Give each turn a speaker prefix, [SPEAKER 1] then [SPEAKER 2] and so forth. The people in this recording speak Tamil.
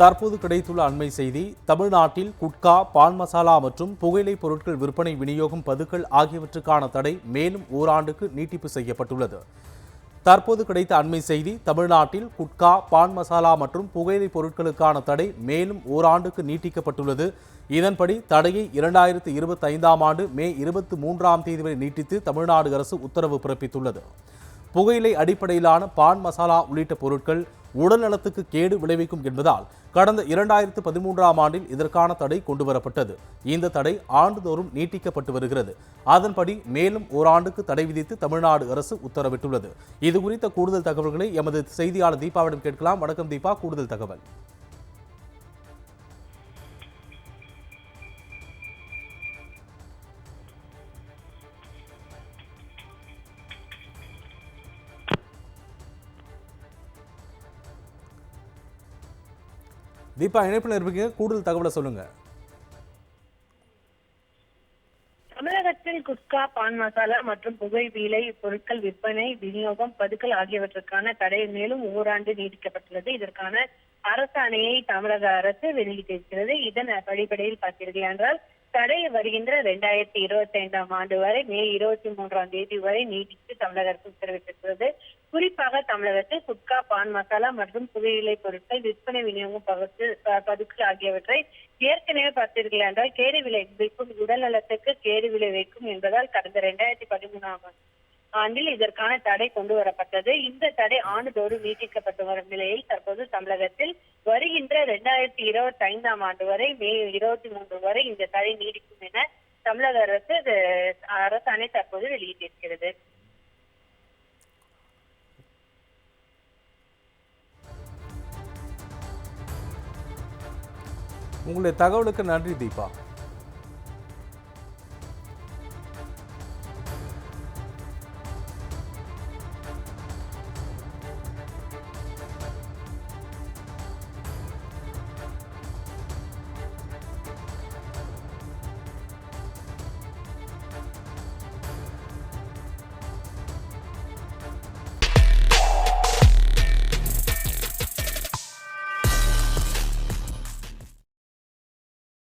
[SPEAKER 1] தற்போது கிடைத்துள்ள அண்மை செய்தி தமிழ்நாட்டில் குட்கா பான் மசாலா மற்றும் புகையிலை பொருட்கள் விற்பனை விநியோகம் பதுக்கல் ஆகியவற்றுக்கான தடை மேலும் ஓராண்டுக்கு நீட்டிப்பு செய்யப்பட்டுள்ளது. தற்போது கிடைத்த அண்மை செய்தி தமிழ்நாட்டில் குட்கா பான் மசாலா மற்றும் புகையிலை பொருட்களுக்கான தடை மேலும் ஓராண்டுக்கு நீட்டிக்கப்பட்டுள்ளது. இதன்படி தடையை இரண்டாயிரத்து இருபத்தைந்தாம் ஆண்டு மே இருபத்தி மூன்றாம் தேதி வரை நீட்டித்து தமிழ்நாடு அரசு உத்தரவு பிறப்பித்துள்ளது. புகையிலை அடிப்படையிலான பான் மசாலா உள்ளிட்ட பொருட்கள் உடல் நலத்துக்கு கேடு விளைவிக்கும் என்பதால் கடந்த இரண்டாயிரத்து பதிமூன்றாம் ஆண்டில் இதற்கான தடை கொண்டுவரப்பட்டது. இந்த தடை ஆண்டுதோறும் நீட்டிக்கப்பட்டு வருகிறது. அதன்படி மேலும் ஓராண்டுக்கு தடை விதித்து தமிழ்நாடு அரசு உத்தரவிட்டுள்ளது. இது குறித்த கூடுதல் தகவல்களை எமது செய்தியாளர் தீபாவிடம் கேட்கலாம். வணக்கம் தீபா. கூடுதல் தகவல். தீபா இணைப்பில் இருப்பீங்க கூடுதல் தகவலை சொல்லுங்க.
[SPEAKER 2] தமிழகத்தில் குட்கா பான் மசாலா மற்றும் புகை வீலை பொருட்கள் விற்பனை விநியோகம் பதுக்கல் ஆகியவற்றுக்கான தடை மேலும் ஓராண்டு நீடிக்கப்பட்டுள்ளது இதற்கான அரசாணையை தமிழக அரசு வெளியிட்டிருக்கிறது. இதன் அடிப்படையில் பார்த்தீர்கள் என்றால் தடை வருகின்ற இரண்டாயிரத்தி இருபத்தி ஐந்தாம் ஆண்டு வரை மே இருபத்தி மூன்றாம் தேதி வரை நீட்டித்து தமிழக அரசு உத்தரவிட்டிருக்கிறது. குறிப்பாக தமிழகத்தில் குட்கா பான் மசாலா மற்றும் புகையிலை பொருட்கள் விற்பனை விநியோகம் பகுத்து ப- ஆகியவற்றை ஏற்கனவே பார்த்தீர்கள் என்றால் கேடு விளைவிக்கும் உடல் நலத்துக்கு கேடு விளைவிக்கும் என்பதால் கடந்த இரண்டாயிரத்தி பதிமூணாம் ஆண்டில் இதற்கான தடை கொண்டு வரப்பட்டது. இந்த தடை ஆண்டுதோறும் நீட்டிக்கப்பட்டு வரும் நிலையில் தற்போது தமிழகத்தில் வருகின்ற இரண்டாயிரத்தி இருபத்தி ஐந்தாம் ஆண்டு வரை மே இருபத்தி மூன்று வரை இந்த தடை நீடிக்கும் என தமிழக அரசு அரசாணை தற்போது வெளியிட்டிருக்கிறது.
[SPEAKER 1] உங்களுடைய தகவலுக்கு நன்றி தீபா.